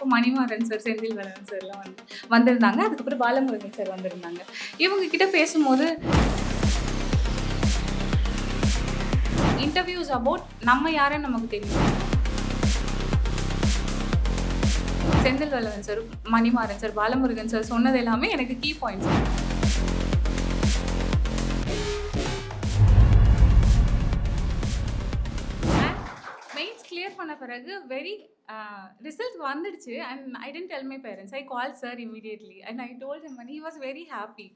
அப்போ மணிமாறன் சார் செந்தில் வளவன் சார்லாம் வந்து வந்திருந்தாங்க. அதுக்கப்புறம் பாலமுருகன் சார் வந்திருந்தாங்க. இவங்க கிட்ட பேசும்போது இன்டர்வியூஸ் அபவுட் நம்ம யாருன்னு நமக்கு தெரியும். Senthil Valavan sir Manimaran sir Balamurugan sir சொன்னது எல்லாமே எனக்கு கீ பாயிண்ட்ஸ் பண்ண பிறகு வெரி ரிசல்ட் வந்துடுச்சு. And I didn't tell my parents I call sir immediately and I him and he was very happy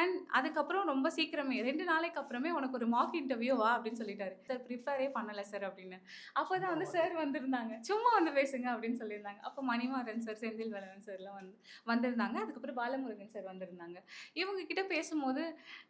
and அதுக்கப்புறம் ரொம்ப சீக்கிரமே ரெண்டு நாளைக்கு அப்புறமே உனக்கு ஒரு மார்க் இன்டர்வியூ வா அப்படின்னு சொல்லிட்டாரு. சார் ப்ரிப்பேரே பண்ணலை சார் அப்படின்னு. அப்போ தான் வந்து சார் வந்திருந்தாங்க. சும்மா வந்து பேசுங்க அப்படின்னு சொல்லியிருந்தாங்க. அப்போ மணிமாறன் சார் செந்தில் வளவன் சார்லாம் வந்து வந்திருந்தாங்க. அதுக்கப்புறம் பாலமுருகன் சார் வந்திருந்தாங்க. இவங்க கிட்ட பேசும்போது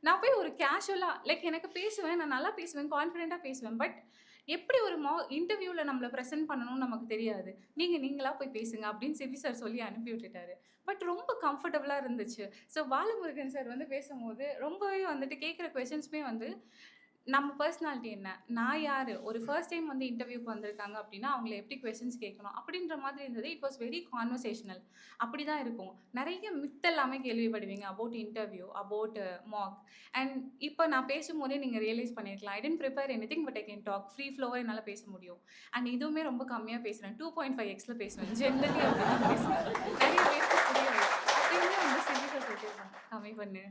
நான் போய் ஒரு கேஷுவலாக லைக் எனக்கு பேசுவேன் நான் நல்லா பேசுவேன் கான்ஃபிடென்ட்டாக பேசுவேன். பட் எப்படி ஒரு மா இன்டர்வியூவில் நம்மளை ப்ரெசென்ட் பண்ணணும்னு நமக்கு தெரியாது. நீங்கள் நீங்களாக போய் பேசுங்க அப்படின்னு சிவி சார் சொல்லி அனுப்பி விட்டுட்டாரு. பட் ரொம்ப கம்ஃபர்டபுளாக இருந்துச்சு. ஸோ பாலமுருகன் சார் வந்து பேசும்போது ரொம்பவே வந்துட்டு கேட்குற கொஷின்ஸுமே வந்து நம்ம பர்சனாலிட்டி என்ன? நான் யார்? ஒரு ஃபர்ஸ்ட் டைம் வந்து இன்டர்வியூக்கு வந்திருக்காங்க அப்படின்னா அவங்கள எப்படி கொஷின்ஸ் கேட்கணும்? அப்படின்ற மாதிரி இருந்தது. இட் வாஸ் வெரி கான்வர்சேஷனல் அப்படி தான் இருக்கும். நிறைய மித் எல்லாமே கேள்விப்படுவீங்க about interview about mock and இப்போ நான் பேசும்போதே நீங்கள் ரியலைஸ் பண்ணியிருக்கலாம் I didn't prepare anything but I can talk free ஃப்ளோவாக என்னால் பேச முடியும். அண்ட் இதுவுமே ரொம்ப கம்மியாக பேசுகிறேன் டூ பாயிண்ட் ஃபைவ் எக்ஸில் பேசுவேன். ஜென்ரலி அப்படி தான் பேசுவேன் நிறைய பேருக்கு புரியாது அப்பயுமே வந்து சிரிக்க சொல்லியிருக்காங்க கம்மி பண்ணு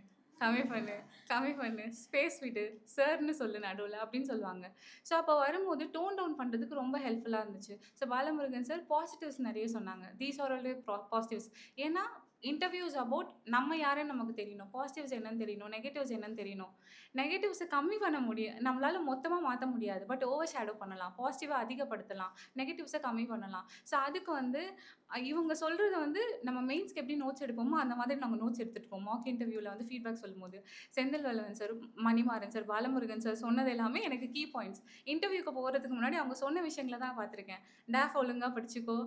கம்மி பண்ணு கம்மி பண்ணு. ஸ்பேஸ் விடு. சார்னு சொல்லு நடுவில் அப்படின்னு சொல்லுவாங்க. ஸோ அப்போ வரும்போது டோன் டவுன் பண்ணுறதுக்கு ரொம்ப ஹெல்ப்ஃபுல்லாக இருந்துச்சு. ஸோ பாலமுருகன் சார் பாசிட்டிவ்ஸ் நிறைய சொன்னாங்க. தீஸ் ஆர் ஆல்வே பாசிட்டிவ்ஸ் ஏன்னா இன்டர்வியூஸ் அபவுட் நம்ம யாருன்னு நமக்கு தெரியணும். பாசிட்டிவ்ஸ் என்னன்னு தெரியணும். நெகட்டிவ்ஸ் என்னன்னு தெரியணும். நெகட்டிவ்ஸை கம்மி பண்ண முடியும் நம்மளால மொத்தமாக மாற்ற முடியாது. பட் ஓவர் ஷேடோ பண்ணலாம் பாசிட்டிவாக அதிகப்படுத்தலாம். நெகட்டிவ்ஸை கம்மி பண்ணலாம். ஸோ அதுக்கு வந்து இவங்க சொல்கிறத வந்து நம்ம மெயின்ஸ்க்கு எப்படி நோட்ஸ் எடுப்போமோ அந்த மாதிரி நாங்கள் நோட்ஸ் எடுத்துகிட்டு மாக் இன்டர்வியூவில் வந்து ஃபீட்பேக் சொல்லும்போது Senthil Vallavan sir Manimaran sir Balamurugan sir சொன்னது எல்லாமே எனக்கு கீ பாயிண்ட்ஸ் இன்டர்வியூக்கு போகிறதுக்கு முன்னாடி அவங்க சொன்ன விஷயங்களை தான் பார்த்துருக்கேன். டேஃப் ஒழுங்காக படிச்சுக்கோ.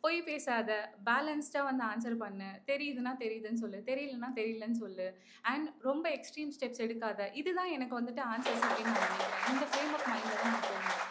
பொய் பேசாத பேலன்ஸ்டாக வந்து ஆன்சர் பண்ணு. தெரியுதுன்னா தெரியுதுன்னு சொல்லு. தெரியலன்னா தெரியலன்னு சொல்லு. அண்ட் ரொம்ப எக்ஸ்ட்ரீம் ஸ்டெப்ஸ் எடுக்காத. இதுதான் எனக்கு வந்துட்டு ஆன்சர்ஸ் அப்படின்னு நான் இந்த ஃப்ரேம் ஆஃப் மைண்டில் தான் நான் போகணும்